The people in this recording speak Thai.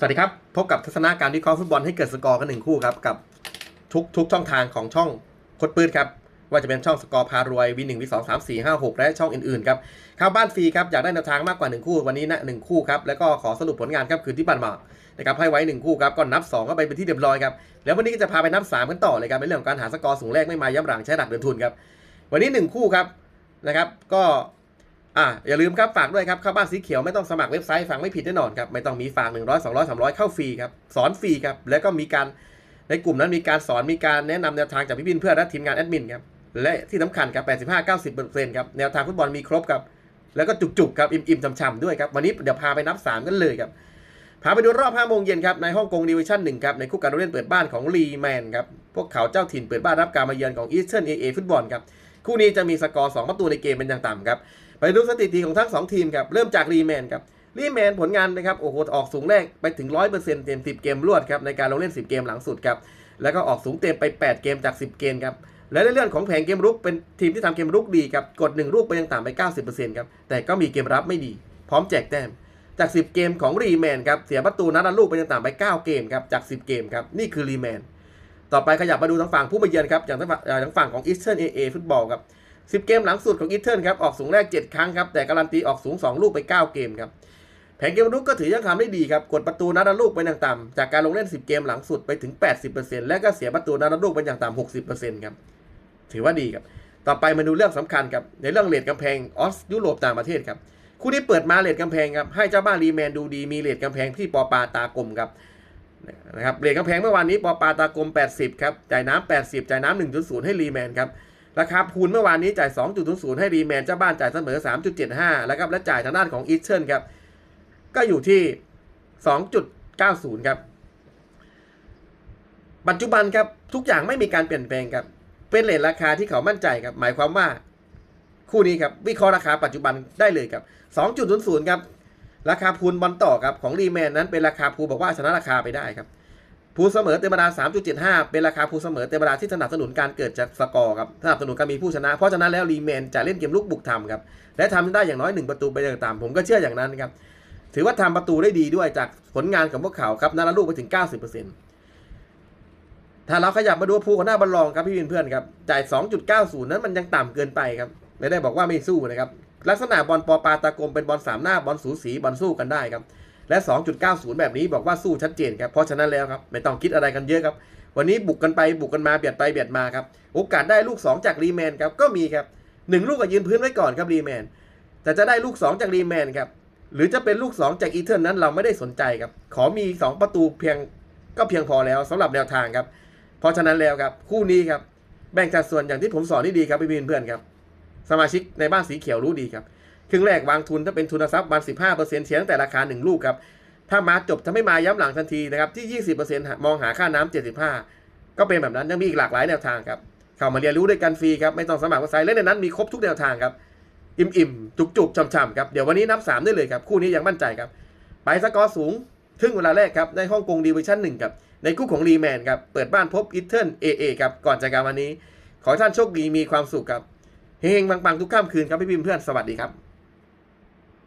สวัสดีครับ พบกับทัศนาการวิเคราะห์ฟุตบอลให้เกิดสกอร์กันหนึ่งคู่ครับ กับทุกทุกช่องทางของช่องคดปืนครับ ว่าจะเป็นช่องสกอร์พารวยวีหนึ่งวีสองสามสี่ห้าหกและช่องอื่นๆครับเข้าบ้านฟรีครับ อยากได้แนวทางมากกว่า 1 คู่วันนี้นะหนึ่งคู่ครับ แล้วก็ขอสรุปผลงานครับคืนที่ผ่านมานะครับให้ไว้ 1 คู่ครับก็นับ2ก็ไปเป็นที่เรียบร้อยครับแล้ววันนี้ก็จะพาไปนับ 3 กันต่อเลยครับในเรื่องของการหาสกอร์สูงแรกไม่มาย้ำหลังใช้หลักเดินทุนครับวันนี้ 1 คู่ครับนะครับก็ อะอย่าลืมครับฝากด้วยครับเข้าบ้านสีเขียวไม่ต้องสมัครเว็บไซต์ฟังไม่ผิดแน่นอนครับไม่ต้องมีฝาก 100 200 300 เข้าฟรีครับสอนฟรีครับแล้วก็มีการในกลุ่มนั้นมีการสอนมีการแนะนำแนวทางจากพี่บินเพื่อนและทีมงานแอดมินครับและที่สำคัญครับ85-90%ครับแนวทางฟุตบอลมีครบครับแล้วก็จุกๆครับอิ่มๆช่ำๆด้วยครับวันนี้เดี๋ยวพาไปนับ 3 กันเลยครับพาไปดูรอบ5โมงเย็นครับในฮ่องกงดิวิชั่น1ครับในคู่การเล่นเปิดบ้านของลีแมนครับพวกเขาเจ้าถิ่นเปิดบ้านรับการมาเยือนของอีสเทิร์นเอเอฟุตบอลครับคู่นี้จะมีสกอร์2ประตูในเกมเป็นอย่างต่ำครับ ไปดูสถิติของทั้ง 2 ทีมครับ เริ่มจากลีแมนครับลีแมนผลงานนะครับโอ้โหออกสูงแรกไปถึง 100%เต็ม 10 เกมรวดครับในการลงเล่น 10 เกมหลังสุดครับแล้วก็ออกสูงเต็มไป 8 เกมจาก 10 เกมครับและในเรื่องของแผงเกมรุกเป็นทีมที่ทำเกมรุกดีครับกด 1 ลูกไปยังต่ำไป 90%ครับแต่ก็มีเกมรับไม่ดี พร้อมแจกแต้มจาก 10 เกมของรีแมนครับเสียประตูนัดละลูกไปยังต่ำไป 9 เกมครับจาก 10 เกมครับนี่คือรีแมนต่อไปขยับมาดูทางฝั่งผู้มาเยือนครับอย่างทางฝั่งเอ่อทางฝั่งของอีสเทิร์นเอเอฟุตบอลครับ 10 เกมหลังสุดของอีเทิร์นครับออกสูงแรก 7 ครั้งครับแต่การันตีออกสูง 2 ลูกไป 9 เกมครับแผงเกมรุกก็ถือยังทำได้ดีครับกดประตูนัดละลูกไปอย่างต่ำจากการลงเล่น 10 เกมหลังสุดไปถึง 80%และก็เสียประตูนัดละลูกไปอย่างต่ำ60%ครับถือว่าดีครับต่อไปมาดูเรื่องสำคัญครับในเรื่องเลทกำแพงออสยุโรปต่างประเทศครับคู่นี้เปิดมาเลทกำแพงครับให้เจ้าบ้านรีแมนดูดีมีเลทกำแพงที่ปอปาตากลมครับนะครับเลทกำแพงเมื่อวานนี้ปอปาตากลม 80 ครับจ่ายน้ำ80 จ่ายน้ำ1.0 ให้รีแมนครับ ราคาพูนเมื่อวานนี้จ่าย 2.00 ให้รีแมนเจ้าบ้านจ่ายเสมอ 3.75 แล้วครับ และจ่ายทางด้านของอีเทิร์นครับ ก็อยู่ที่ 2.90 ครับ ปัจจุบันครับ ทุกอย่างไม่มีการเปลี่ยนแปลงครับ เป็นเลทราคาที่เขามั่นใจครับ หมายความว่าคู่นี้ครับ วิเคราะห์ราคาปัจจุบันได้เลยครับ 2.00 ครับ ราคาพูลบอลต่อครับของรีแมนนั้นเป็นราคาพูบอกว่าชนะราคาไปได้ครับ พูเสมอเต็มเวลา3.75 เป็นราคาพูเสมอเต็มเวลาที่สนับสนุนการเกิดจากสกอร์ครับสนับสนุนการมีผู้ชนะ เพราะฉะนั้นแล้วรีแมนจะเล่นเกมลุกบุกทำครับและทำได้อย่างน้อย 1 ประตูไปอย่างต่ำผมก็เชื่ออย่างนั้นครับถือว่าทำประตูได้ดีด้วยจากผลงานของพวกเขาครับนัดละลูกไปถึง 90%ถ้าเราขยับมาดูภูของหน้าบอลลองครับพี่วินเพื่อนครับจ่าย 2.90 นั้นมันยังต่ำเกินไปครับไม่ได้บอกว่าไม่สู้นะครับลักษณะบอลปอปาตากลมเป็นบอลสามหน้าบอลสูสีบอลสู้กันได้ครับ และ 2.90 แบบนี้บอกว่าสู้ชัดเจนครับเพราะฉะนั้นแล้วครับไม่ต้องคิดอะไรกันเยอะครับ วันนี้บุกกันไปบุกกันมาเบียดไปเบียดมาครับโอกาสได้ลูก 2 จากรีแมนครับก็มีครับหนึ่งลูกก็ยืนพื้นไว้ก่อนครับรีแมนแต่จะได้ลูก 2 จากรีแมนครับหรือจะเป็นลูก 2 จากอีเทิร์นนั้นเราไม่ได้สนใจครับขอมี 2 ประตูเพียงก็เพียงพอแล้วสำหรับแนวทางครับเพราะฉะนั้นแล้วครับคู่นี้ครับแบ่งสัดส่วนอย่างที่ผมสอนที่ดีครับพี่เพื่อนๆครับสมาชิกในบ้านสีเขียวรู้ดีครับ ครึ่งแรกวางทุนถ้าเป็นทุนทรัพย์วัน15%เชียร์เซ็นตั้งแต่ราคา1ลูกครับ ถ้ามาจบถ้าไม่มาย้ำหลังทันทีนะครับที่20%มองหาค่าน้ำ75ก็เป็นแบบนั้นยังมีอีกหลากหลายแนวทางครับเข้ามาเรียนรู้ด้วยกันฟรีครับไม่ต้องสมัครเว็บไซต์และในนั้นมีครบทุกแนวทางครับอิ่มๆจุกๆช่ำๆครับเดี๋ยววันนี้นับสามได้เลยครับคู่นี้ยังมั่นใจครับไปสกอร์สูงครึ่งเวลาแรกครับในฮ่องกงดิวิชั่นหนึ่งครับในคู่ของรีแมนครับเปิดบ้านพบอิตเทิลเอเอครับก่อนจากการวันนี้ ขอท่านโชคดีมีความสุขครับเฮงๆปังๆทุกค่ำคืนครับพี่พิมพ์เพื่อนสวัสดีครับ